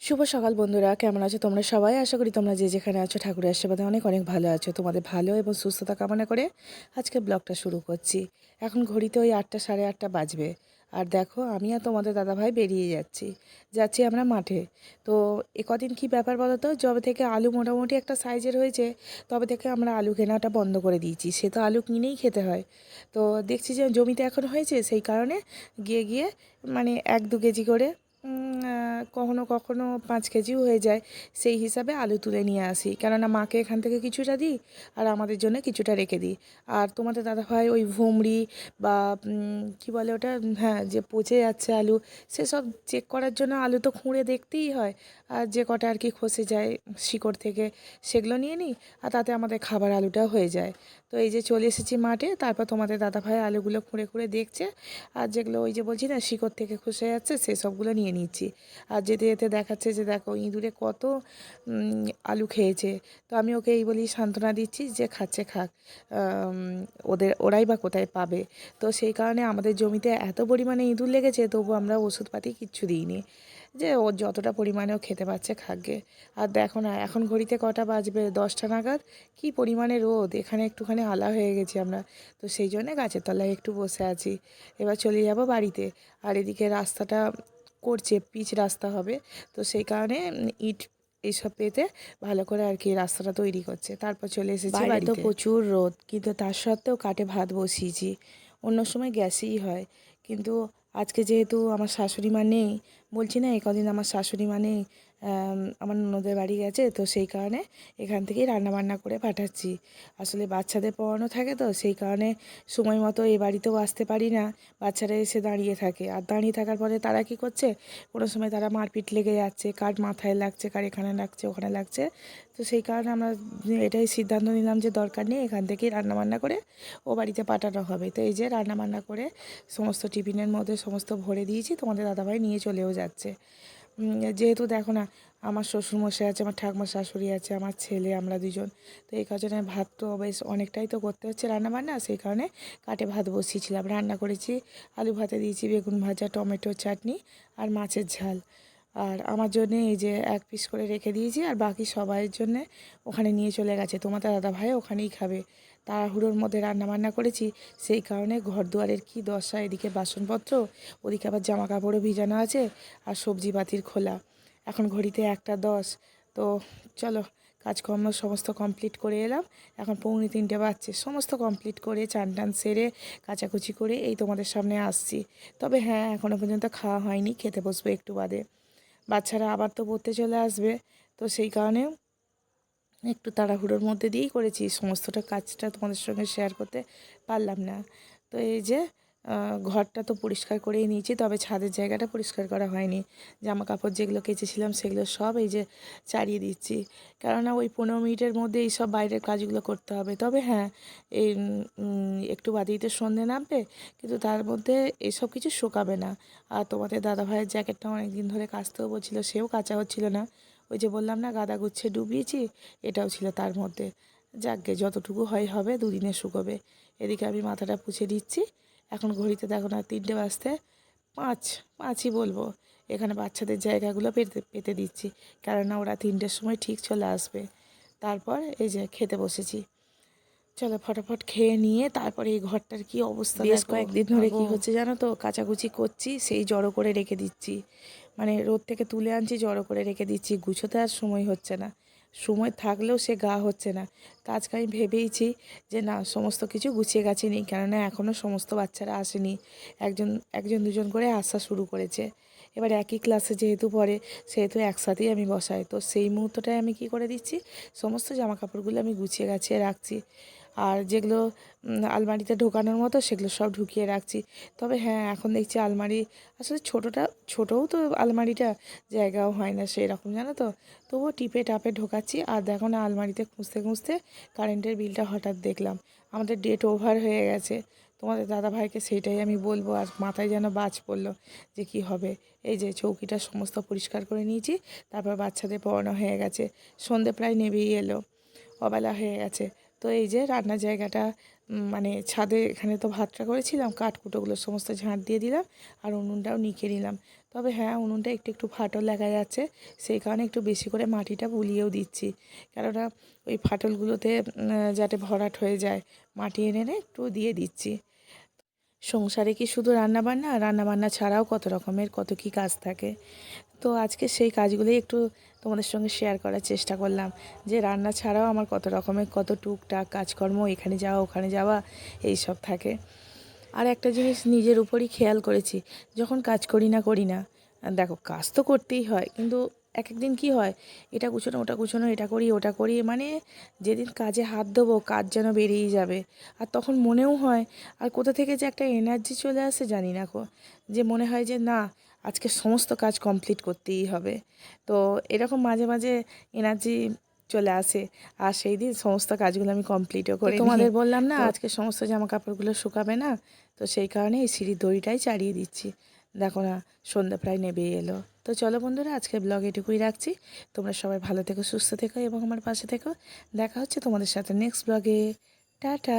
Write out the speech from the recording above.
শুভ সকাল বন্ধুরা, কেমন আছো তোমরা সবাই? আশা করি তোমরা যে যেখানে আছো ঠাকুরের আশীর্বাদে অনেক অনেক ভালো আছো। তোমাদের ভালো এবং সুস্থতা কামনা করে আজকে ব্লগটা শুরু করছি। এখন ঘড়িতে ওই আটটা সাড়ে আটটা বাজবে। আর দেখো, আমি আর তোমাদের দাদাভাই বেরিয়ে যাচ্ছি। যাচ্ছি আমরা মাঠে। তো এ কদিন কী ব্যাপার বলো তো? যবে থেকে আলু মোটামুটি একটা সাইজের হয়েছে, তবে থেকে আমরা আলু কেনাটা বন্ধ করে দিয়েছি। সে তো আলু কিনেই খেতে হয়। তো দেখছি যে জমিতে এখন হয়েছে, সেই কারণে গিয়ে গিয়ে মানে এক দু কেজি করে কখনো কখনো পাঁচ কেজিও হয়ে যায়, সেই হিসাবে আলু তুলে নিয়ে আসি। কেননা মাকে এখান থেকে কিছুটা দিই আর আমাদের জন্য কিছুটা রেখে দিই। আর তোমাদের দাদাভাই ওই ভুমড়ি বা কি বলে ওটা হ্যাঁ যে পচে যাচ্ছে আলু, সেসব চেক করার জন্য আলু তো খুঁড়ে দেখতেই হয়। আর যে কটা আর কি খসে যায় শিকড় থেকে, সেগুলো নিয়ে নিই আর তাতে আমাদের খাবার আলুটা হয়ে যায়। তো এই যে চলে এসেছি মাঠে, তারপর তোমাদের দাদাভাই আলুগুলো খুঁড়ে খুঁড়ে দেখছে। আর যেগুলো ওই যে বলছি না, শিকড় থেকে খসে যাচ্ছে সেই সবগুলো নিয়ে নিচ্ছি। আর যেতে যেতে দেখাচ্ছে যে দেখো ইঁদুরে কত আলু খেয়েছে। তো আমি ওকে এই বলি সান্ত্বনা দিচ্ছি যে খাচ্ছে খাক। ওদের, ওরাই বা কোথায় পাবে। তো সেই কারণে আমাদের জমিতে এত পরিমাণে ইঁদুর লেগেছে, তবু আমরা ওষুধপাতি কিচ্ছু দিইনি। যে ও যতটা পরিমাণে ও খেতে পাচ্ছে খাকগে। আর দেখো না, এখন ঘড়িতে কটা বাজবে? দশটা নাগাদ? কি পরিমাণে রোদ! এখানে একটুখানি আলা হয়ে গেছি আমরা। তো সেই জন্যে গাছের তলায় একটু বসে আছি। এবার চলে যাব বাড়িতে। আর এদিকে রাস্তাটা করছে পিচ রাস্তা হবে। তো সেই কারণে ইট এইসব পেতে ভালো করে আর কি রাস্তাটা তৈরি করছে। তারপর চলে এসেছি বাড়িতে। প্রচুর রোদ। কিন্তু তার সত্ত্বেও কাটে ভাত বসিয়েছি। অন্য সময় গ্যাসেই হয়। কিন্তু আজকে যেহেতু আমার শাশুড়ি মা নেই বলছি না এই কদিন আমার শাশুড়ি মা নেই আমার ননদের বাড়ি গেছে, তো সেই কারণে এখান থেকেই রান্না বান্না করে পাঠাচ্ছি। আসলে বাচ্চাদের পড়ানো থাকে তো, সেই কারণে সময় মতো এই বাড়িতেও আসতে পারি না। বাচ্চারা এসে দাঁড়িয়ে থাকে। আর দাঁড়িয়ে থাকার পরে তারা কি করছে, কোনো সময় তারা মারপিট লেগে যাচ্ছে, কার মাথায় লাগছে, কার এখানে লাগছে, ওখানে লাগছে। তো সেই কারণে আমরা এটাই সিদ্ধান্ত নিলাম যে দরকার নেই, এখান থেকেই রান্নাবান্না করে ও বাড়িতে পাঠানো হবে। তো এই যে রান্নাবান্না করে সমস্ত টিফিনের মধ্যে সমস্ত ভরে দিয়েছি, তোমাদের দাদাভাই নিয়ে চলেও যাচ্ছে। যেহেতু দেখো না, আমার শ্বশুরমশাই আছে, আমার ঠাকুমা শাশুড়ি আছে, আমার ছেলে, আমরা দুজন। তো এই কারণে ভাত তো বেশ অনেকটাই তো করতে হচ্ছে রান্না বান্না সেই কারণে কাটে ভাত বসিয়েছিলাম। রান্না করেছি, আলু ভাতে দিয়েছি, বেগুন ভাজা, টমেটো চাটনি আর মাছের ঝাল। আর আমার জন্য এই যে এক পিস করে রেখে দিয়েছি, আর বাকি সবাইয়ের জন্য ওখানে নিয়ে চলে গেছে। তোমাদের দাদা ভাই ওখানেই খাবে। তাড়াহুড়োর মধ্যে রান্না বান্না করেছি, সেই কারণে ঘর দুয়ারের কী দশা, এদিকে বাসনপত্র, ওদিকে আবার জামা কাপড়ও ভিজানো আছে আর সবজি পাতির খোলা। এখন ঘড়িতে একটা দশ, তো চলো কাজকর্ম সমস্ত কমপ্লিট করে এলাম। এখন পৌনে তিনটে বাজছে, সমস্ত কমপ্লিট করে চান টান সেরে কাচাকুচি করে এই তোমাদের সামনে আসছি। তবে হ্যাঁ এখনও পর্যন্ত খাওয়া হয়নি, খেতে বসবো একটু বাদে। বাচ্চারা আবার তো পড়তে চলে আসবে, তো সেই কারণে একটু তাড়াহুড়োর মধ্যে দিয়েই করেছি। সমস্তটা কাজটা তোমাদের সঙ্গে শেয়ার করতে পারলাম না। তো এই যে ঘরটা তো পরিষ্কার করেই নিয়েছি, তবে ছাদের জায়গাটা পরিষ্কার করা হয়নি। জামা কাপড় যেগুলো কেচেছিলাম সেগুলো সব এই যে চারিয়ে দিচ্ছি। কেননা ওই পনেরো মিনিটের মধ্যে এই সব বাইরের কাজগুলো করতে হবে। তবে হ্যাঁ এই একটু বাদেই তো সন্ধে নামবে, কিন্তু তার মধ্যে এসব কিছু শোকাবে না। আর তোমাদের দাদাভাইয়ের জ্যাকেটটা অনেক দিন ধরে কাচতেও বলছিল, সেও কাচা হচ্ছিল না। ওই যে বললাম না গাদা গুচ্ছে ডুবিয়েছি এটাও ছিল তার মধ্যে। যাকগে যতটুকু হয় হবে দুদিনে শুকোবে এদিকে আমি মাথাটা পুছে দিচ্ছি। এখন ঘড়িতে দেখো না তিনটে বাজতে পাঁচ পাঁচই বলব। এখানে বাচ্চাদের জায়গাগুলো পেতে পেতে দিচ্ছি কেননা ওরা তিনটের সময় ঠিক চলে আসবে। তারপর এই যে খেতে বসেছি। চলো ফটাফট খেয়ে নিয়ে তারপরে এই ঘরটার কি অবস্থা বেশ কয়েকদিন ধরে কি হচ্ছে জানো তো? কাচাকুচি করছি সেই জড়ো করে রেখে দিচ্ছি। মানে রোদ থেকে তুলে আনছি, জড়ো করে রেখে দিচ্ছি, গুছোতে আর সময় হচ্ছে না। সময় থাকলেও সে গা হচ্ছে না। তো আজকে আমি ভেবেইছি যে না, সমস্ত কিছু গুছিয়ে গাছি নিই কেননা এখনও সমস্ত বাচ্চারা আসেনি। একজন একজন দুজন করে আসা শুরু করেছে। এবার একই ক্লাসে যেহেতু পড়ে, সেহেতু একসাথেই আমি বসাই। তো সেই মুহূর্তটায় আমি কি করে দিচ্ছি? সমস্ত জামা কাপড়গুলো আমি গুছিয়ে গাছিয়ে রাখছি। আর যেগুলো আলমারিতে ঢোকানোর মতো সেগুলো সব ঢুকিয়ে রাখছি। তবে হ্যাঁ এখন দেখছি আলমারি আসলে ছোটোটা, ছোটোও তো আলমারিটা, জায়গাও হয় না সেই রকম জানো তো? তবুও টিপে টাপে ঢোকাচ্ছি। আর দেখো না, আলমারিতে খুঁজতে খুঁজতে কারেন্টের বিলটা হঠাৎ দেখলাম। আমাদের ডেট ওভার হয়ে গেছে। তোমাদের দাদা ভাইকে সেইটাই আমি বলব আর মাথায় যেন বাজ পড়ল যে কি হবে। এই যে চৌকিটা সমস্ত পরিষ্কার করে নিয়েছি, তারপর বাচ্চাদের পড়ানো হয়ে গেছে। সন্ধে প্রায় নেবেই এলো। অবেলা হয়ে গেছে। তো এই যে রান্নার জায়গাটা মানে ছাদে এখানে তো ভাতটা করেছিলাম, কাঠকুটোগুলো সমস্ত ঝাঁট দিয়ে দিলাম আর উনুনটাও নিখে নিলাম। তবে হ্যাঁ উনুনটা একটু একটু ফাটল দেখা যাচ্ছে, সেই কারণে একটু বেশি করে মাটিটা বুলিয়েও দিচ্ছি। কেননা ওই ফাটলগুলোতে যাতে ভরাট হয়ে যায়, মাটি এনে এনে একটু দিয়ে দিচ্ছি। সংসারে কি শুধু রান্না বান্না রান্না বান্না ছাড়াও কত রকমের, কত কি কাজ থাকে? তো আজকে সেই কাজগুলোই একটু তোমাদের সঙ্গে শেয়ার করার চেষ্টা করলাম। যে রান্না ছাড়াও আমার কত রকমের, কত টুকটাক কাজকর্ম, এখানে যাওয়া, ওখানে যাওয়া, এই সব থাকে। আর একটা জিনিস নিজের উপরই খেয়াল করেছি, যখন কাজ করি না করি না। দেখো, কাজ তো করতেই হয়, কিন্তু এক একদিন কি হয়? এটা গুছোনো ওটা গুছোনো এটা করি ওটা করি মানে যেদিন কাজে হাত দেবো কাজ যেন বেরিয়েই যাবে। আর তখন মনেও হয় আর কোথা থেকে যে একটা এনার্জি চলে আসে জানি না যে মনে হয় যে না আজকে সমস্ত কাজ কমপ্লিট করতেই হবে। তো এরকম মাঝে মাঝে এনার্জি চলে আসে আর সেই দিন সমস্ত কাজগুলো আমি কমপ্লিটও করি তোমাদের বললাম না আজকে সমস্ত জামা কাপড়গুলো শুকাবে না? তো সেই কারণে এই সিঁড়ির দড়িটাই চালিয়ে দিচ্ছি। দেখো না, সন্ধ্যা প্রায় নেবে এলো। তো চলো বন্ধুরা আজকে ব্লগ এটুকুই রাখছি। তোমরা সবাই ভালো থেকো, সুস্থ থেকো এবং আমার পাশে থেকো। দেখা হচ্ছে তোমাদের সাথে নেক্সট ব্লগে টাটা।